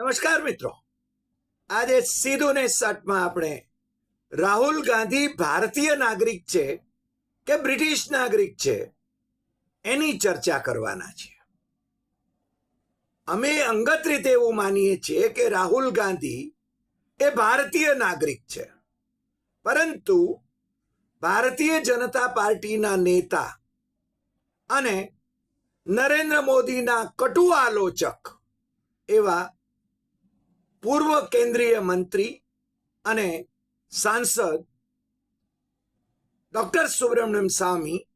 નમસ્કાર મિત્રો. આજે સીધું ને સટમાં આપણે રાહુલ ગાંધી ભારતીય નાગરિક છે કે બ્રિટિશ નાગરિક છે એની ચર્ચા કરવાના છે અમે અંગત રીતે એવું માનીએ છીએ કે રાહુલ ગાંધી એ ભારતીય નાગરિક છે. પરંતુ ભારતીય જનતા પાર્ટીના નેતા અને નરેન્દ્ર મોદીના કટુ આલોચક એવા પૂર્વ કેન્દ્રીય મંત્રી અને સાંસદ ડોક્ટર સુબ્રમણ્યમ સ્વામી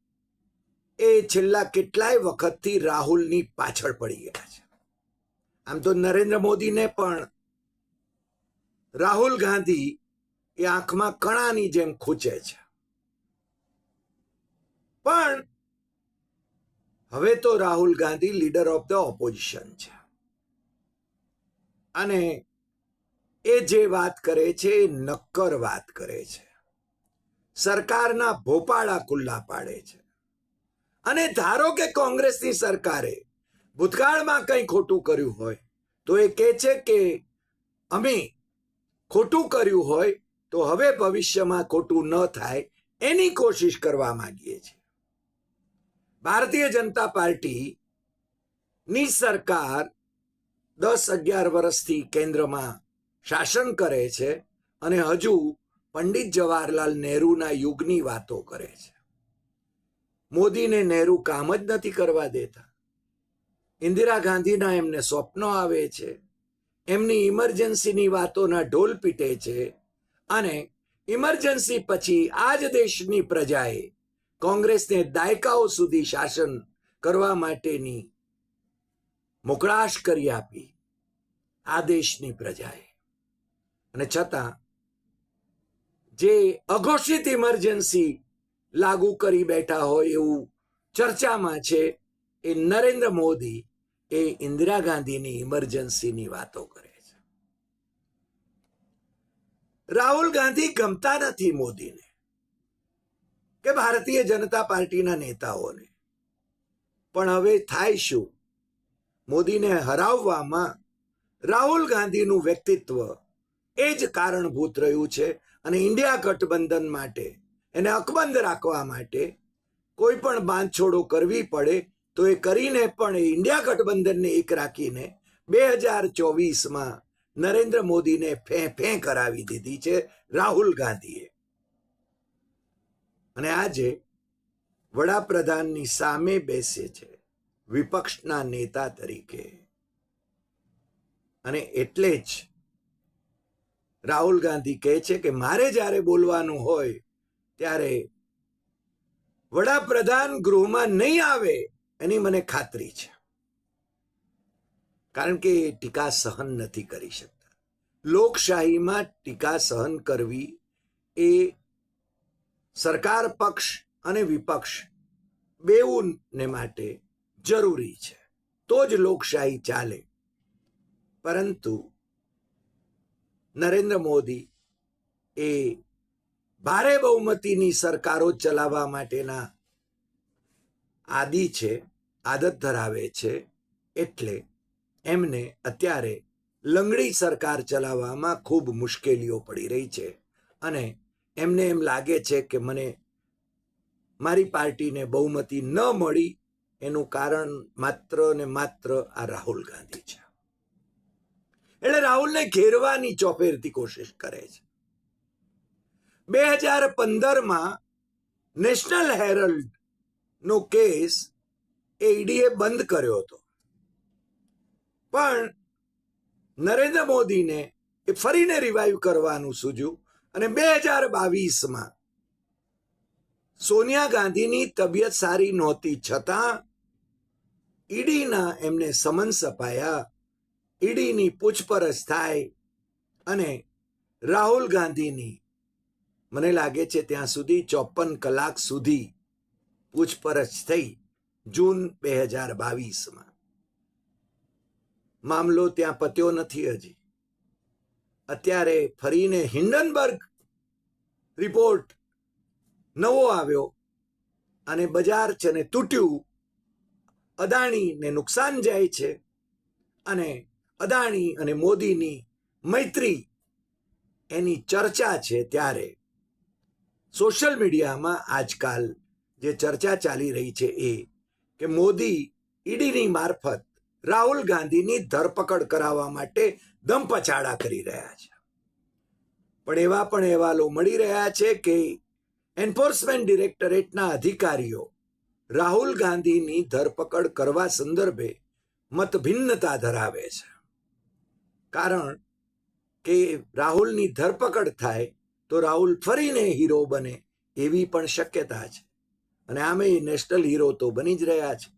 એ છેલ્લા કેટલાય વખતથી રાહુલની પાછળ પડી ગયા છે. આમ તો નરેન્દ્ર મોદીને પણ રાહુલ ગાંધી એ આંખમાં કણાની જેમ ખૂંચે છે. પણ હવે તો Rahul Gandhi leader of the opposition છે. અને એ જે વાત કરે છે, એ નક્કર વાત કરે છે. સરકારના ભોપાળા ખુલ્લા પાડે છે. અને ધારો કે કોંગ્રેસની સરકારે ભૂતકાળમાં કંઈ ખોટું કર્યું હોય, તો એ કહે છે કે અમે ખોટું કર્યું હોય, તો હવે ભવિષ્યમાં ખોટું ન થાય એની કોશિશ કરવા માંગીએ છીએ. ભારતીય જનતા પાર્ટી ની સરકાર દસ અગિયાર વર્ષથી કેન્દ્રમાં શાસન કરે છે અને હજુ પંડિત જવાહરલાલ નહેરુના યુગની વાતો કરે છે. મોદીને નહેરુ કામ જ નથી કરવા દેતા. ઇન્દિરા ગાંધીના એમને સ્વપ્નો આવે છે, એમની ઇમરજન્સીની વાતોના ઢોલ પીટે છે અને ઇમરજન્સી પછી આ જ દેશની પ્રજાએ કોંગ્રેસને દાયકાઓ સુધી શાસન કરવા માટેની મોકળાશ કરી આપી આ દેશની પ્રજાએ. અને છતાં, જે અઘોષિત ઇમરજન્સી લાગુ કરી બેઠા હોય એવું ચર્ચામાં છે, એ નરેન્દ્ર મોદી એ ઇન્દિરા ગાંધીની ઇમરજન્સીની વાતો કરે છે. રાહુલ ગાંધી ગમતા નથી મોદીને, કે ભારતીય જનતા પાર્ટીના નેતાઓને. પણ હવે થાય શું? મોદીને હરાવવામાં રાહુલ ગાંધીનું વ્યક્તિત્વ એ જ કારણભૂત રહ્યું છે અને ઇન્ડિયા ગઠબંધન માટે, એને અકબંધ રાખવા માટે કોઈ પણ બાંધછોડો કરવી પડે તો એ કરીને પણ ઇન્ડિયા ગઠબંધનને એક રાખીને બે હજાર ચોવીસમાં નરેન્દ્ર મોદીને ફે ફે કરાવી દીધી છે રાહુલ ગાંધીએ. અને આજે વડાપ્રધાનની સામે બેસે છે વિપક્ષના નેતા તરીકે. અને એટલે જ રાહુલ ગાંધી કહે છે કે મારે જ્યારે બોલવાનું હોય ત્યારે વડાપ્રધાન ગૃહમાં નહીં આવે એની મને ખાતરી છે. કારણ કે ટીકા સહન નથી કરી શકતા. લોકશાહીમાં ટીકા સહન કરવી એ સરકાર પક્ષ અને વિપક્ષ બેઉને માટે જરૂરી છે. તો જ લોકશાહી ચાલે. પરંતુ નરેન્દ્ર મોદી એ ભારે બહુમતીની સરકારો ચલાવવા માટેના આદિ છે, આદત ધરાવે છે, એટલે એમને અત્યારે લંગડી સરકાર ચલાવવામાં ખૂબ મુશ્કેલીઓ પડી રહી છે. અને એમને એમ લાગે છે કે મને મારી પાર્ટીને બહુમતી ન મળી, એનું કારણ માત્ર ને માત્ર આ રાહુલ ગાંધી છે. એટલે રાહુલને ઘેરવાની ચોફેરથી કોશિશ કરે છે. બે હજાર પંદરમાં નેશનલ હેરલ્ડ નો કેસ એ ઈડીએ બંધ કર્યો હતો. પણ નરેન્દ્ર મોદીને એ ફરીને રિવાઈવ કરવાનું સૂજ્યું અને બે હજાર બાવીસમાં સોનિયા ગાંધીની તબિયત સારી નહોતી છતાં ઈડીના એમને સમન્સ અપાયા ઈડીની પૂછપરછ થાય અને રાહુલ ગાંધીની મને લાગે છે ત્યાં સુધી ચોપન કલાક સુધી પૂછપરછ થઈ જૂન બે હજાર બાવીસમાં. મામલો ત્યાં પત્યો નથી હજી. અત્યારે ફરીને હિન્ડનબર્ગ રિપોર્ટ નવો આવ્યો અને બજાર છે ને તૂટ્યું. અદાણીને નુકસાન જાય છે અને અદાણી અને મોદીની મૈત્રી એની ચર્ચા છે ત્યારે. સોશિયલ મીડિયામાં આજકાલ જે ચર્ચા ચાલી રહી છે એ કે મોદી ઈડીની મારફત રાહુલ ગાંધીની ધરપકડ કરાવવા માટે દમપછાડા કરી રહ્યા છે. પણ એવા પણ અહેવાલો મળી રહ્યા છે કે એન્ફોર્સમેન્ટ ડિરેક્ટરેટના અધિકારીઓ રાહુલ ગાંધીની ધરપકડ કરવા સંદર્ભે મતભિન્નતા ધરાવે છે. કારણ કે રાહુલની ધરપકડ થાય તો રાહુલ ફરીને હીરો બને એવી પણ શક્યતા છે. અને આમે નેશનલ હીરો તો બની જ રહ્યા છે.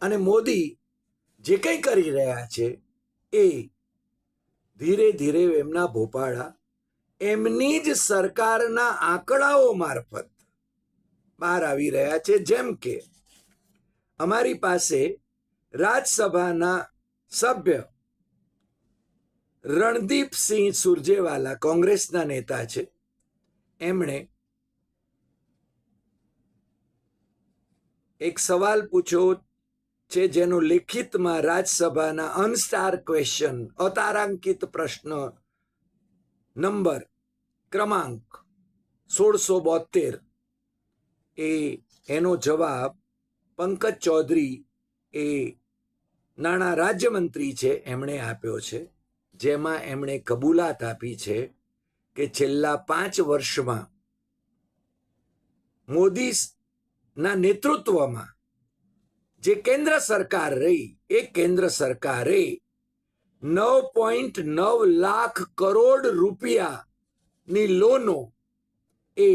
અને મોદી જે કંઈ કરી રહ્યા છે એ ધીરે ધીરે એમના ભોપાળા એમની જ સરકારના આંકડાઓ મારફત બહાર આવી રહ્યા છે. જેમ કે અમારી પાસે રાજ્યસભાના સભ્ય રણદીપસિંહ સુરજેવાલા કોંગ્રેસના નેતા છે. એમણે એક સવાલ પૂછ્યો છે જેનો લિખિતમાં રાજ્યસભાના અનસ્ટાર ક્વેશ્ચન અતારાંકિત પ્રશ્ન નંબર ક્રમાંક સોળસો બોતેર એ એનો જવાબ પંકજ ચૌધરી એ નાણાં રાજ્યમંત્રી છે, એમણે આપ્યો છે. જેમાં એમણે કબૂલાત આપી છે કે છેલ્લા પાંચ વર્ષમાં મોદીના નેતૃત્વમાં જે કેન્દ્ર સરકાર રહી, એ કેન્દ્ર સરકારે નવ પોઈન્ટ નવ લાખ કરોડ રૂપિયાની લોનો એ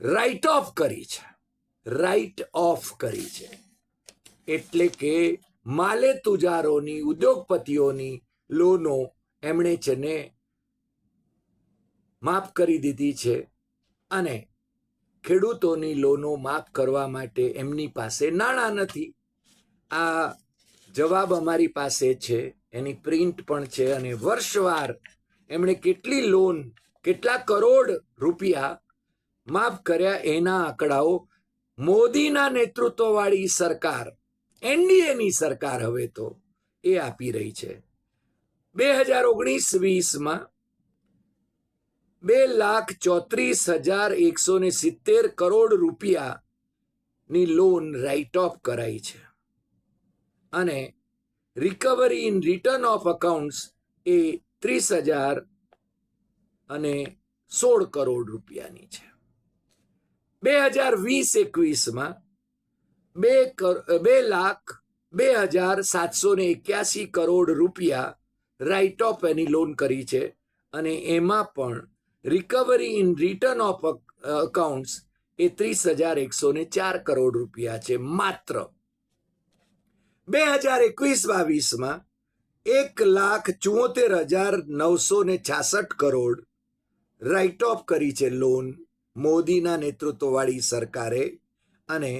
રાઇટ ઓફ કરી છે. રાઇટ ઓફ કરી છે. એટલે કે માલે તુજારોની ઉદ્યોગપતિઓની લોનો એમણે છે ને માફ કરી દીધી છે અને ખેડૂતોની લોનો માફ કરવા માટે એમની પાસે નાણાં નથી. આ જવાબ અમારી પાસે છે, એની પ્રિન્ટ પણ છે અને વર્ષવાર એમણે કેટલી લોન, કેટલા કરોડ રૂપિયા માફ કર્યા એના આંકડાઓ મોદીના નેતૃત્વવાળી સરકાર, એનડીએની સરકાર હવે તો એ આપી રહી છે. બે હજાર ઓગણીસ વીસમાં બે લાખ ચોત્રીસ હજાર એકસો ને સિત્તેર કરોડ રૂપિયાની લોન રાઇટ ઓફ કરાઈ છે. અને recovery in return of accounts એ ત્રીસ હજાર અને સોળ કરોડ રૂપિયાની છે. બે હજાર વીસ એકવીસમાં બે બે લાખ બે હજાર સાતસો ને એક્યાસી કરોડ રૂપિયા રાઇટ ઓફ એની લોન કરી છે અને એમાં પણ recovery in return of accounts એ ત્રીસ હજાર એકસો ને ચાર કરોડ રૂપિયા છે માત્ર. બે હજાર એકવીસ બાવીસમાં એક લાખ ચુંતેર હજાર નવસો ને છાસઠ કરોડ રાઇટ ઓફ કરી છે લોન મોદીના નેતૃત્વવાળી સરકારે અને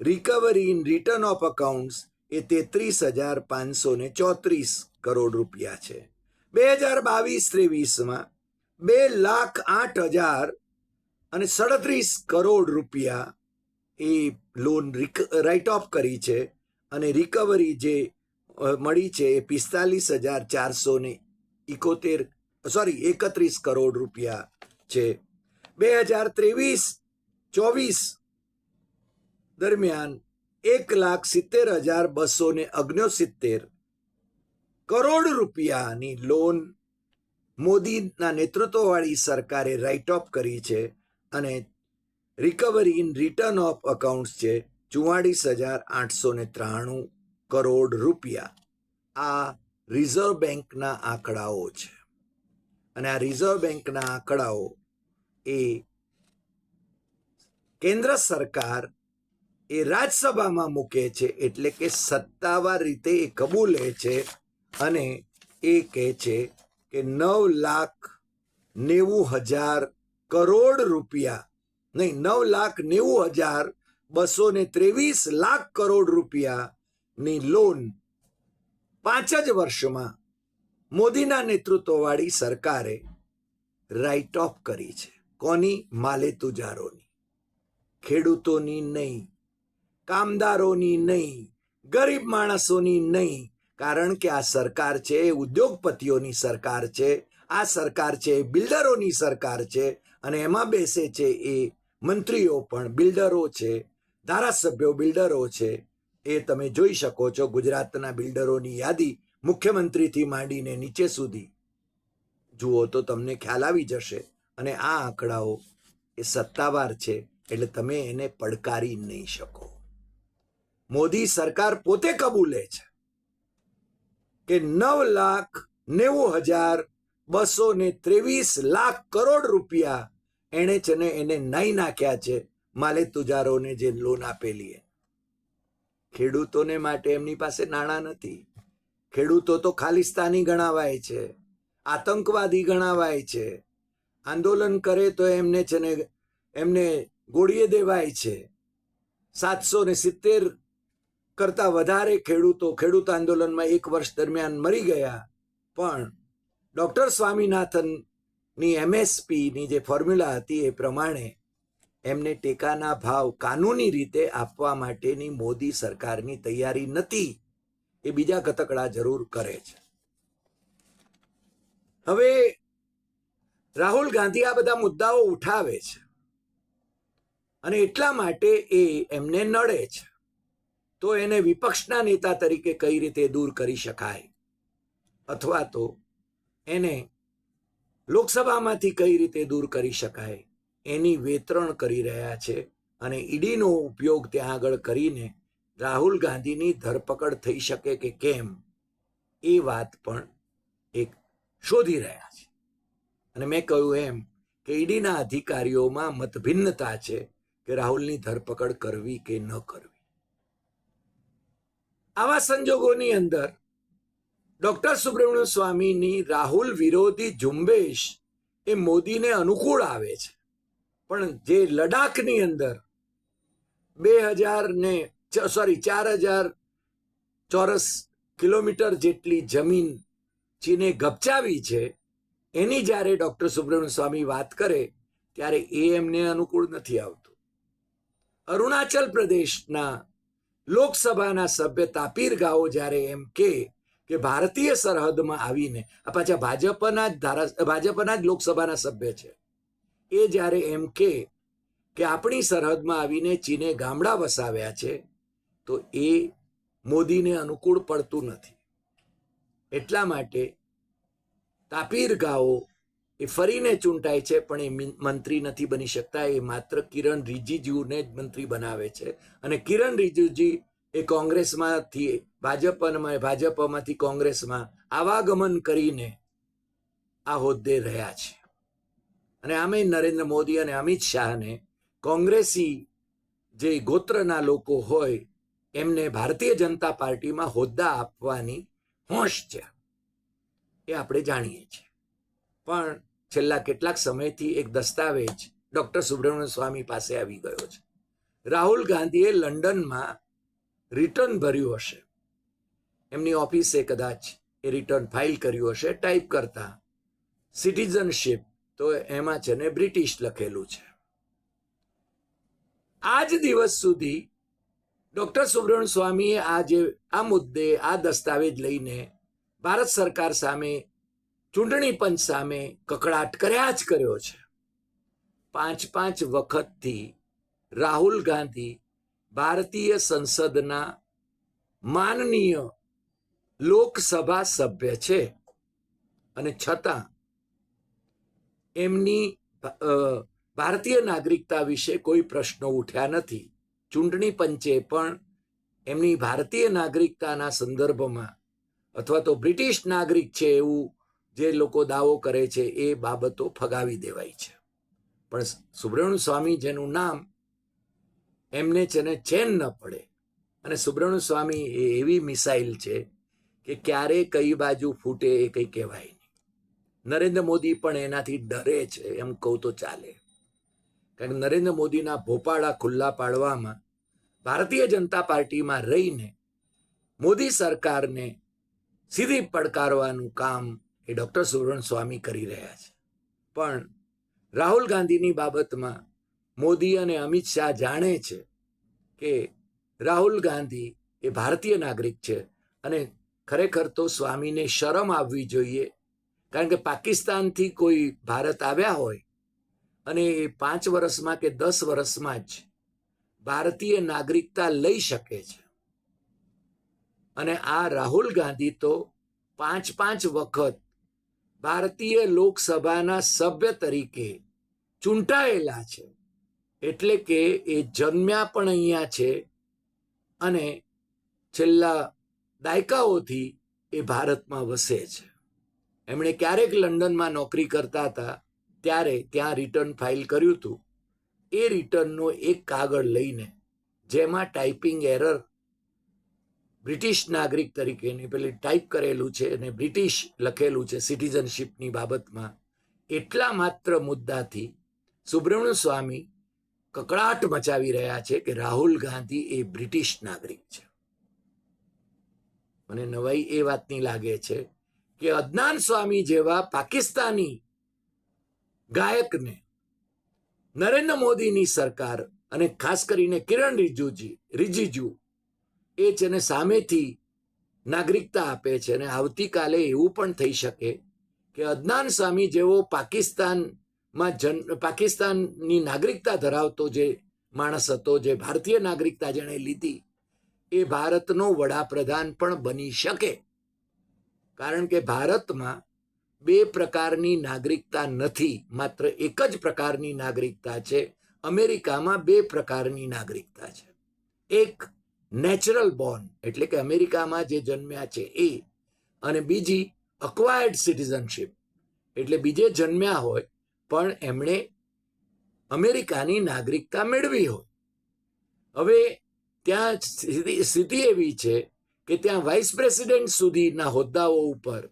recovery in return of accounts એ તેત્રીસ હજાર પાંચસો ને ચોત્રીસ કરોડ રૂપિયા છે. બે હજાર બાવીસ ત્રેવીસમાં બે લાખ આઠ હજાર અને સડત્રીસ કરોડ રૂપિયા એ લોન રાઇટ ઓફ કરી છે અને રિકવરી જે મળી છે એ પિસ્તાલીસ હજાર ચારસો ને ઇકોતેર સોરી એકત્રીસ કરોડ રૂપિયા છે. બે હજાર ત્રેવીસ, ચોવીસ દરમિયાન એક લાખ સિત્તેર હજાર બસો ને અગ્નોસિત્તેર કરોડ રૂપિયાની લોન મોદીના નેતૃત્વવાળી સરકારે રાઇટ ઓફ કરી છે અને recovery in return of accounts છે ચુવાળીસ હજાર આઠસો ને ત્રાણું કરોડ રૂપિયા. આ રિઝર્વ બેંકના આંકડાઓ છે. અને આ રિઝર્વ બેંકના આંકડાઓ એ કેન્દ્ર સરકાર એ રાજ્યસભામાં મૂકે છે એટલે કે સત્તાવાર રીતે એ કબૂલે છે અને એ કહે છે કે નવ લાખ નેવું હજાર કરોડ રૂપિયા, નહીં, નવ લાખ નેવું હજાર બસો ને ત્રેવીસ લાખ કરોડ રૂપિયાની લોન પાંચ જ વર્ષમાં મોદીના નેતૃત્વવાળી સરકારે રાઇટ ઓફ કરી છે. કોની? માલે તુજારોની. ખેડૂતોની નહીં. કામદારોની નહીં, ગરીબ માણસોની નહીં. કારણ કે આ સરકાર છે એ ઉદ્યોગપતિઓની સરકાર છે, આ સરકાર છે એ બિલ્ડરોની સરકાર છે અને એમાં બેસે છે એ મંત્રીઓ પણ, બિલ્ડરો છે, ધારાસભ્યો, બિલ્ડરો છે. એ તમે જોઈ શકો છો ગુજરાતના બિલ્ડરોની યાદી મુખ્યમંત્રીથી માંડીને નીચે સુધી. જુઓ તો તમને ખ્યાલ આવી જશે. અને આ આંકડાઓ એ સત્તાવાર છે, એટલે તમે એને પડકારી નહીં શકો. મોદી સરકાર પોતે કબૂલે છે કે નવ લાખ નેવું હજાર બસો ને ત્રેવીસ લાખ કરોડ રૂપિયા એણે છે ને એને નહીં નાખ્યા છે માલે તુજારોને જે લોન આપેલી એ ખેડૂતોને માટે એમની પાસે નાણાં નથી. ખેડૂતો તો ખાલિસ્તાની ગણાવાય છે, આતંકવાદી ગણાવાય છે. આંદોલન કરે તો એમને છે ને એમને ગોળીએ દેવાય છે. સાતસો ને સિત્તેર કરતા વધારે ખેડૂતો ખેડૂત આંદોલનમાં એક વર્ષ દરમિયાન મરી ગયા. પણ ડૉક્ટર સ્વામિનાથનની એમએસપીની જે ફોર્મ્યુલા હતી એ પ્રમાણે એમને ટેકાના ભાવ કાનૂની રીતે આપવા માટેની મોદી સરકારની તૈયારી નથી. એ બીજા ગતકડા જરૂર કરે છે. હવે રાહુલ ગાંધી આ બધા મુદ્દાઓ ઉઠાવે છે. અને એટલા માટે એ એમને નડે છે. તો એને વિપક્ષના નેતા તરીકે કઈ રીતે દૂર કરી શકાય? અથવા તો એને લોકસભામાંથી કઈ રીતે દૂર કરી શકાય? એની વેતરણ કરી રહ્યા છે અને ઈડીનો ઉપયોગ ત્યાં આગળ કરીને રાહુલ ગાંધીની ધરપકડ થઈ શકે કે કેમ? એ વાત પણ એક શોધી રહ્યા છે. અને મેં કહ્યું એમ કે ઈડીના અધિકારીઓમાં મતભિન્નતા છે કે રાહુલની ધરપકડ કરવી કે ન કરવી. આવા સંજોગોની અંદર ડોક્ટર સુબ્રમણ્ય સ્વામીની રાહુલ વિરોધી ઝુંબેશ એ મોદીને અનુકૂળ આવે છે. પણ જે લડાખની અંદર બે હજાર ને સોરી ચાર હજાર ચોરસ કિલોમીટર જેટલી જમીન ચીને ગપચાવી છે, એની જ્યારે ડોક્ટર સુબ્રમણ્ય સ્વામી વાત કરે, ત્યારે એ એમને અનુકૂળ નથી આવતું. અરુણાચલ પ્રદેશના લોકસભાના સભ્ય તાપીર ગાઓ જ્યારે એમ કે કે ભારતીય સરહદમાં આવીને આ પાછા ભાજપના જ ધારા, ભાજપના જ લોકસભાના સભ્ય છે. એ જ્યારે એમ કે કે આપણી સરહદમાં આવીને ચીને ગામડા વસાવ્યા છે, તો એ મોદીને અનુકૂળ પડતું નથી. એટલા માટે તાપીર ગાઓ એ ફરીને ચૂંટાય છે, પણ એ મંત્રી નથી બની શકતા. એ માત્ર કિરણ રિજિજુને જ મંત્રી બનાવે છે. અને કિરણ રિજિજુ એ કોંગ્રેસમાંથી, ભાજપમાં, ભાજપમાંથી કોંગ્રેસમાં આવાગમન કરીને આ હોદ્દે રહ્યા છે. અને આમે નરેન્દ્ર મોદી અને અમિત શાહને કોંગ્રેસી જે ગોત્રના લોકો હોય, એમને ભારતીય જનતા પાર્ટીમાં હોદ્દા આપવાની હોશ છે. એ આપણે જાણીએ છીએ. પણ છેલ્લા કેટલાક સમયથી એક દસ્તાવેજ ડૉક્ટર સુબ્રમણ્ય સ્વામી પાસે આવી ગયો છે. રાહુલ ગાંધીએ લંડનમાં રિટર્ન ભર્યું હશે. એમની ઓફિસે કદાચ એ રિટર્ન ફાઇલ કર્યું હશે ટાઈપ કરતા સિટીઝનશીપ તો એમાં છે ને બ્રિટિશ લખેલું છે. આજ દિવસ સુધી ડૉક્ટર સુબ્રમણ્યમ સ્વામીએ આ જે, આ મુદ્દે, આ દસ્તાવેજ લઈને ભારત સરકાર સામે ચૂંટણી પંચ સામે કકડાટ કર્યા જ કર્યો છે. પાંચ પાંચ વખતથી રાહુલ ગાંધી ભારતીય સંસદના માનનીય લોકસભા સભ્ય છે. અને છતાં એમની ભારતીય નાગરિકતા વિશે કોઈ પ્રશ્નો ઉઠ્યા નથી. ચૂંટણી પંચે પણ એમની ભારતીય નાગરિકતાના સંદર્ભમાં, અથવા તો બ્રિટિશ નાગરિક છે એવું જે લોકો દાવો કરે છે, એ બાબતો ફગાવી દેવાય છે. પણ સુબ્રમણ્યમ સ્વામી જેનું નામ એમને છે ચેન ન પડે. અને સુબ્રમણ્યમ સ્વામી એ એવી મિસાઇલ છે કે ક્યારે કઈ બાજુ ફૂટે એ કંઈ કહેવાય નહીં. નરેન્દ્ર મોદી પણ એનાથી ડરે છે, એમ કહું તો ચાલે. કારણ કે નરેન્દ્ર મોદીના ભોપાળા ખુલ્લા પાડવામાં ભારતીય જનતા પાર્ટીમાં રહીને મોદી સરકારને સીધી પડકારવાનું કામ એ ડૉક્ટર સુરણ સ્વામી કરી રહ્યા છે. પણ રાહુલ ગાંધીની બાબતમાં મોદી અને અમિત શાહ જાણે છે કે રાહુલ ગાંધી એ ભારતીય નાગરિક છે અને ખરેખર તો સ્વામીને શરમ આવવી જોઈએ. કારણ કે પાકિસ્તાનથી કોઈ ભારત આવ્યા હોય અને એ પાંચ વર્ષમાં કે દસ વર્ષમાં જ ભારતીય નાગરિકતા લઈ શકે છે. અને આ રાહુલ ગાંધી તો પાંચ પાંચ વખત ભારતીય લોકસભાના સભ્ય તરીકે ચૂંટાયેલા છે. એટલે કે એ જન્મ્યા પણ અહીંયા છે અને છેલ્લા દાયકાઓથી એ ભારતમાં વસે છે. એમણે ક્યારેક લંડનમાં નોકરી કરતા હતા, ત્યારે ત્યાં રિટર્ન ફાઇલ કર્યું હતું. એ રિટર્નનો એક કાગળ લઈને, જેમાં ટાઈપિંગ એરર બ્રિટિશ નાગરિક તરીકેની પેલી ટાઈપ કરેલું છે અને બ્રિટિશ લખેલું છે સિટીઝનશીપની બાબતમાં. એટલા માત્ર મુદ્દાથી સુબ્રમણ્ય સ્વામી કકડાટ મચાવી રહ્યા છે કે રાહુલ ગાંધી એ બ્રિટિશ નાગરિક છે. મને નવાઈ એ વાતની લાગે છે કે અદનાન સ્વામી જેવા પાકિસ્તાની ગાયકને નરેન્દ્ર મોદીની સરકાર અને ખાસ કરીને કિરણ રિજુજી, રિજિજુ એ છે સામેથી નાગરિકતા આપે છે અને આવતીકાલે એવું પણ થઈ શકે કે અદનાન સ્વામી જેવો પાકિસ્તાનમાં જન, પાકિસ્તાનની નાગરિકતા ધરાવતો જે માણસ હતો, જે ભારતીય નાગરિકતા જેણે લીધી, એ ભારતનો વડાપ્રધાન પણ બની શકે. કારણ કે ભારતમાં બે પ્રકારની નાગરિકતા નથી, માત્ર એક જ પ્રકારની નાગરિકતા છે. અમેરિકામાં બે પ્રકારની નાગરિકતા છે. એક નેચરલ બોર્ન, એટલે કે અમેરિકામાં જે જન્મ્યા છે એ. અને બીજી અક્વાયર્ડ સિટીઝનશીપ એટલે બીજે જન્મ્યા હોય, પણ એમણે અમેરિકાની નાગરિકતા મેળવી હોય. હવે ત્યાં સ્થિતિ એવી છે કે ત્યાં વાઇસ પ્રેસિડેન્ટ સુધીના હોદ્દાઓ ઉપર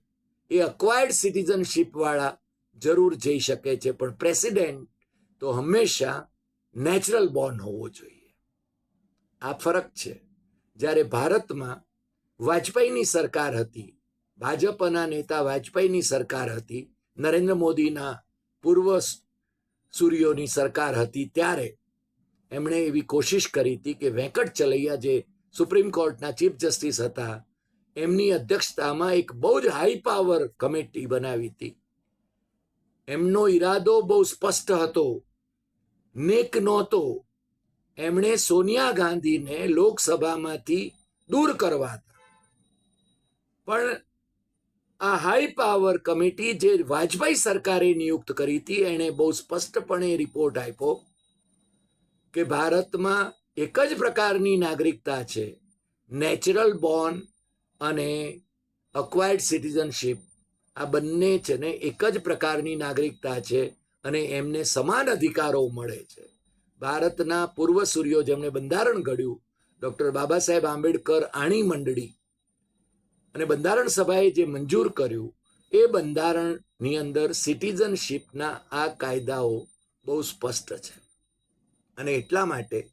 એ અક્વાયર્ડ સિટીઝનશીપ વાળા જરૂર જઈ શકે છે, પણ પ્રેસિડેન્ટ તો હંમેશા નેચરલ બોર્ન હોવો જોઈએ. આ ફરક છે. જ્યારે ભારતમાં વાજપેયીની સરકાર હતી, ભાજપના નેતા વાજપેયીની સરકાર હતી, નરેન્દ્ર મોદીના પૂર્વ સૂર્યોની સરકાર હતી, ત્યારે એમણે એવી કોશિશ કરી હતી કે વેંકટ ચલૈયા જે સુપ્રીમ કોર્ટના ચીફ જસ્ટિસ હતા, એમની અધ્યક્ષતામાં એક બહુ જ હાઈ પાવર કમિટી બનાવી હતી. એમનો ઈરાદો બહુ સ્પષ્ટ હતો. નેક નહોતો. એમણે સોનિયા ગાંધીને લોકસભામાંથી દૂર કરવા હતા. પણ આ હાઈ પાવર કમિટી જે વાજપેયી સરકારે નિયુક્ત કરી હતી, એણે બહુ સ્પષ્ટપણે રિપોર્ટ આપ્યો કે ભારતમાં એક જ પ્રકારની નાગરિકતા છે નેચરલ બોર્ન અને અક્વાયર્ડ સિટીઝનશીપ આ બંને છે ને એક જ પ્રકારની નાગરિકતા છે અને એમને સમાન અધિકારો મળે છે. ભારતના પૂર્વ સૂર્યો જેમણે બંધારણ ઘડ્યું, ડૉક્ટર બાબા સાહેબ આંબેડકર આણી મંડળી. અને બંધારણ સભાએ જે મંજૂર કર્યું, એ બંધારણની અંદર સિટીઝનશીપના આ કાયદાઓ બહુ સ્પષ્ટ છે. અને એટલા માટે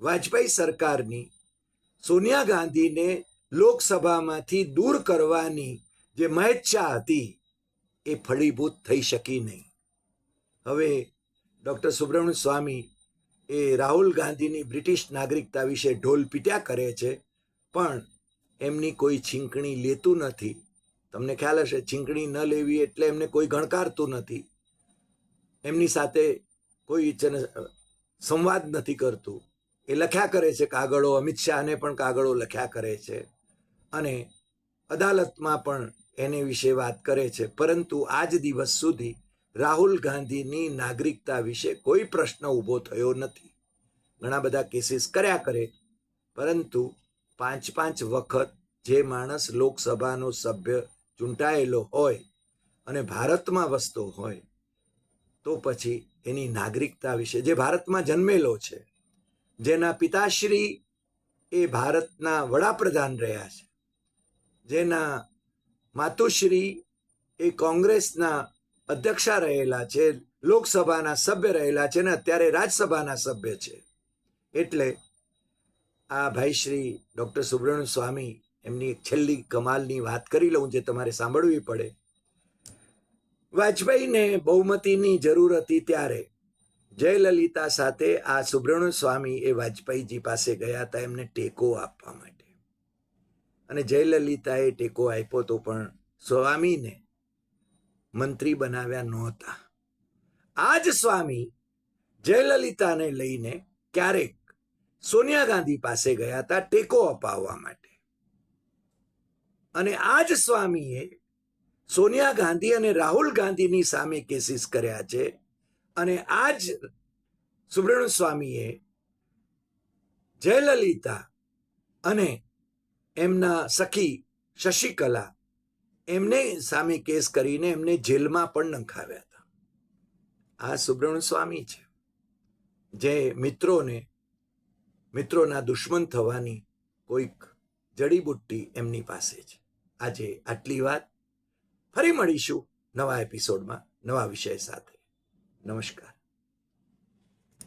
વાજપેયી સરકારની, સોનિયા ગાંધીને લોકસભામાંથી દૂર કરવાની જે મહેચ્છા હતી, એ ફળીભૂત થઈ શકી નહીં. હવે ડૉક્ટર સુબ્રમણ્ય સ્વામી એ રાહુલ ગાંધીની બ્રિટિશ નાગરિકતા વિશે ઢોલ પીટ્યા કરે છે, પણ એમની કોઈ છીંકણી લેતું નથી. તમને ખ્યાલ હશે, છીંકણી ન લેવી એટલે એમને કોઈ ગણકારતું નથી. એમની સાથે કોઈ છે સંવાદ નથી કરતું. એ લખ્યા કરે છે કાગળો, અમિત શાહને પણ કાગળો લખ્યા કરે છે. અને અદાલતમાં પણ એને વિશે વાત કરે છે. પરંતુ આજ દિવસ સુધી રાહુલ ગાંધીની નાગરિકતા વિશે કોઈ પ્રશ્ન ઊભો થયો નથી. ઘણા બધા કેસીસ કર્યા કરે, પરંતુ પાંચ પાંચ વખત જે માણસ લોકસભાનો સભ્ય ચૂંટાયેલો હોય અને ભારતમાં વસતો હોય, તો પછી એની નાગરિકતા વિશે, જે ભારતમાં જન્મેલો છે, જેના પિતાશ્રી એ ભારતના વડાપ્રધાન રહ્યા છે, જેના માતુશ્રી એ કોંગ્રેસના અધ્યક્ષા રહેલા છે, લોકસભાના સભ્ય રહેલા છે ને અત્યારે રાજ્યસભાના સભ્ય છે. એટલે આ ભાઈ શ્રી ડૉક્ટર સુબ્રમણ્ય સ્વામી એમની એક છેલ્લી કમાલની વાત કરી લઉં જે તમારે સાંભળવી પડે. વાજપેયીને બહુમતીની જરૂર હતી ત્યારે જયલલિતા સાથે આ સુબ્રમણ્ય સ્વામી એ વાજપેયીજી પાસે ગયા હતા એમને ટેકો આપવા માટે. અને જયલલિતાએ ટેકો આપ્યો તો પણ સ્વામીને મંત્રી બનાવ્યા નહોતા. આ જ સ્વામી જયલલિતાને લઈને ક્યારેક સોનિયા ગાંધી પાસે ગયા હતા ટેકો અપાવવા માટે. અને આ જ સ્વામીએ સોનિયા ગાંધી અને રાહુલ ગાંધીની સામે કેસીસ કર્યા છે અને આ જ સુબ્રમણ્ય સ્વામીએ જયલલિતા અને એમના સખી શશિકલા એમને સામે કેસ કરીને એમને જેલમાં પણ નંખાવ્યા હતા. આ સુબ્રમણ્ય સ્વામી છે, જે મિત્રોને, મિત્રોના દુશ્મન થવાની કોઈક જડીબુટ્ટી એમની પાસે છે. આજે આટલી વાત. ફરી મળીશું નવા એપિસોડમાં, નવા વિષય સાથે. નમસ્કાર.